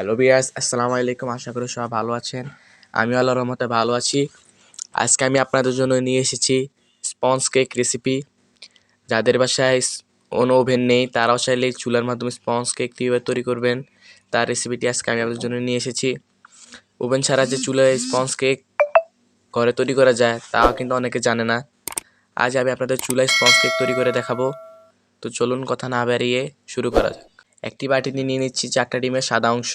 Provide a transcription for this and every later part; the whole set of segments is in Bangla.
হ্যালো বিয়াস আসসালামু আলাইকুম আশা করি সবাই ভালো আছেন। আমি আল্লাহ রহমতে ভালো আছি। আজকে আমি আপনাদের জন্য নিয়ে এসেছি স্পঞ্জ কেক রেসিপি যাদের বাসায় কোনো ওভেন নেই, তারাও চাইলে চুলার মাধ্যমে স্পঞ্জ কেক কীভাবে তৈরি করবেন, তার রেসিপিটি আজকে আমি আপনাদের জন্য নিয়ে এসেছি। ওভেন ছাড়া যে চুলায় স্পঞ্জ কেক ঘরে তৈরি করা যায়, তাও কিন্তু অনেকে জানে না। আজ আমি আপনাদের চুলায় স্পঞ্জ কেক তৈরি করে দেখাবো। তো চলুন কথা না বেরিয়ে শুরু করা যাক। একটি বাটিতে নিয়ে নিচ্ছি চারটা ডিমের সাদা অংশ।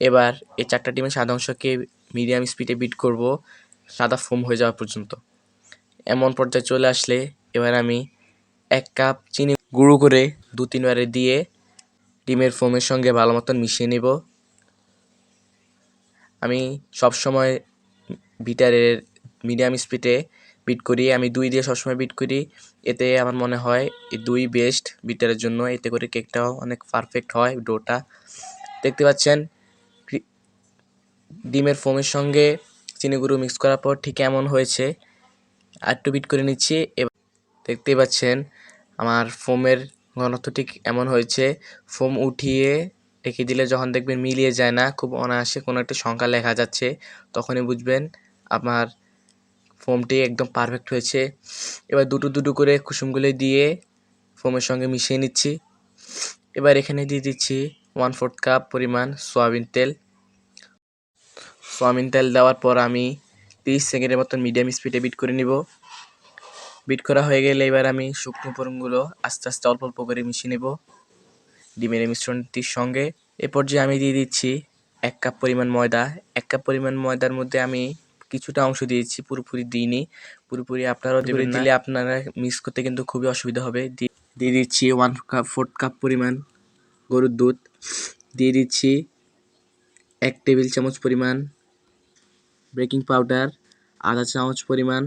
এবার এই চারটা ডিমের সাদা অংশকে মিডিয়াম স্পিডে বিট করব, সাদা ফোম হয়ে যাওয়া পর্যন্ত। এমন পর্যায়ে চলে আসলে এবার আমি এক কাপ চিনি গুঁড়ো করে দু তিনবারে দিয়ে ডিমের ফোমের সঙ্গে ভালো মতন মিশিয়ে নেব। আমি সবসময় বিটারের মিডিয়াম স্পিডে বিট করি, আমি দুই দিয়ে সবসময় বিট করি। এতে আমার মনে হয় এই দুই বেস্ট বিটারের জন্য এতে করে কেকটাও অনেক পারফেক্ট হয়, ডোটা। দেখতে পাচ্ছেন ডিমের ফোমের সঙ্গে চিনি গুঁড়ো মিক্স করার পর ঠিক এমন হয়েছে। আর একটু বিট করে নিচ্ছি এবার দেখতেই পাচ্ছেন, আমার ফোমের ঘনত্ব ঠিক এমন হয়েছে। ফোম উঠিয়ে রেখে দিলে যখন দেখবেন মিলিয়ে যায় না, খুব অনায়াসে কোনো একটা সংখ্যা লেখা যাচ্ছে, তখনই বুঝবেন আপনার ফোমটি একদম পারফেক্ট হয়েছে। এবার দুটো দুটো করে কুসুমগুলো দিয়ে ফোমের সঙ্গে মিশিয়ে নিচ্ছি। এবার এখানে দিয়ে দিচ্ছি ওয়ান ফোর্থ কাপ পরিমাণ সয়াবিন তেল। সয়াবিন তেল দেওয়ার পর আমি তিরিশ সেকেন্ডের মতন মিডিয়াম স্পিডে বিট করে নিব। বিট করা হয়ে গেলে এবার আমি শুকনো উপকরণগুলো আস্তে আস্তে অল্প অল্প করে মিশিয়ে নেব ডিমের মিশ্রণটির সঙ্গে। এ পর্যায়ে আমি দিয়ে দিচ্ছি এক কাপ পরিমাণ ময়দা। এক কাপ পরিমাণ ময়দার মধ্যে আমি কিছুটা অংশ দিয়েছি পুরোপুরি দিইনি। পুরোপুরি আপনারাও দেবেন দিলে আপনারা মিক্স করতে কিন্তু খুবই অসুবিধা হবে। দিয়ে দিচ্ছি ওয়ান কাপ ফোর্থ কাপ পরিমাণ গরুর দুধ। দিয়ে দিচ্ছি এক টেবিল চামচ পরিমাণ বেকিং পাউডার আধা চামচ পরিমাণ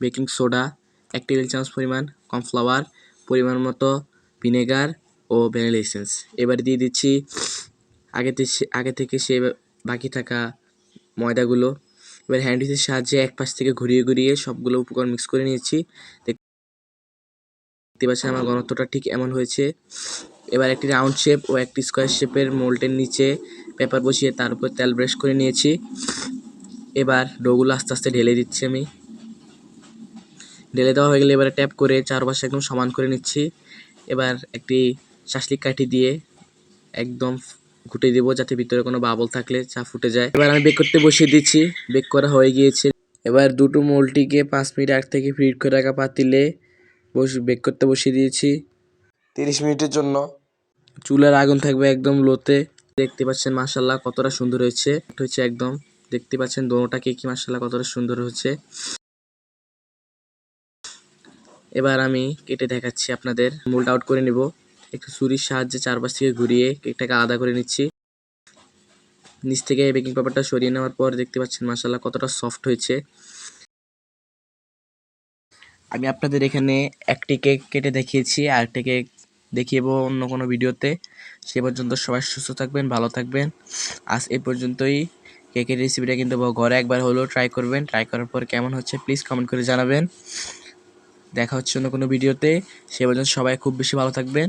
বেকিং সোডা এক টেবিল চামচ পরিমাণ কর্নফ্লাওয়ার পরিমাণ মতো ভিনেগার ও ভ্যানিলা এসেন্স এবার দিয়ে দিচ্ছি আগে আগে থেকে সে বাকি থাকা ময়দাগুলো। এবার হ্যান্ড হ্যান্ডিসের সাহায্যে এক পাশ থেকে ঘুরিয়ে ঘুরিয়ে সবগুলো উপকরণ মিক্স করে নিয়েছি। দেখতে পাচ্ছেন আমার ঘনত্বটা ঠিক এমন হয়েছে। এবার একটি রাউন্ড শেপ ও একটি স্কোয়ার শেপের মোল্টের নিচে পেপার বসিয়ে তার উপর তেল ব্রাশ করে নিয়েছি। এবার ডোগুলো আস্তে আস্তে ঢেলে দিচ্ছি আমি। ঢেলে দেওয়া হয়ে গেলে এবারে ট্যাপ করে চারপাশে একদম সমান করে নিচ্ছি। এবার একটি শাসলিক কাঠি দিয়ে একদম ঘুটে দেবো যাতে ভিতরে কোনো বাবল থাকলে চা ফুটে যায়। এবার আমি বেক করতে বসিয়ে দিচ্ছি। বেক করা হয়ে গিয়েছে। এবার দুটো মোলটিকে পাঁচ মিনিট আগ থেকে ফ্রিট করে রাখা পাতিলে বস বেক করতে বসিয়ে দিয়েছি। তিরিশ মিনিটের জন্য। চুলার আগুন থাকবে একদম লোতে। দেখতে পাচ্ছেন মাসাল্লাহ কতটা সুন্দর হয়েছে। হয়েছে একদম দেখতে পাচ্ছেন দোনোটা কেকি মাসাল্লাহ কতটা সুন্দর হয়েছে। এবার আমি কেটে দেখাচ্ছি আপনাদের। মোল্ড আউট করে নিব। একটু ছুরির সাহায্যে চারপাশ থেকে ঘুরিয়ে কেকটাকে আলাদা করে নিচ্ছি। নিচ থেকে বেকিং পেপারটা সরিয়ে নেওয়ার পর দেখতে পাচ্ছেন মাসাল্লাহ কতটা সফট হয়েছে। আমি আপনাদের এখানে একটি কেক কেটে দেখিয়েছি, আর একটি কেক দেখিয়েবো অন্য কোনো ভিডিওতে। সে পর্যন্ত সবাই সুস্থ থাকবেন, ভালো থাকবেন। আজ এই পর্যন্তই। কেকের রেসিপিটা কিন্তু ঘরে একবার হলেও ট্রাই করবেন। ট্রাই করার পর কেমন হচ্ছে প্লিজ কমেন্ট করে জানাবেন। দেখা হচ্ছে অন্য কোনো ভিডিওতে। সে পর্যন্ত সবাই খুব বেশি ভালো থাকবেন।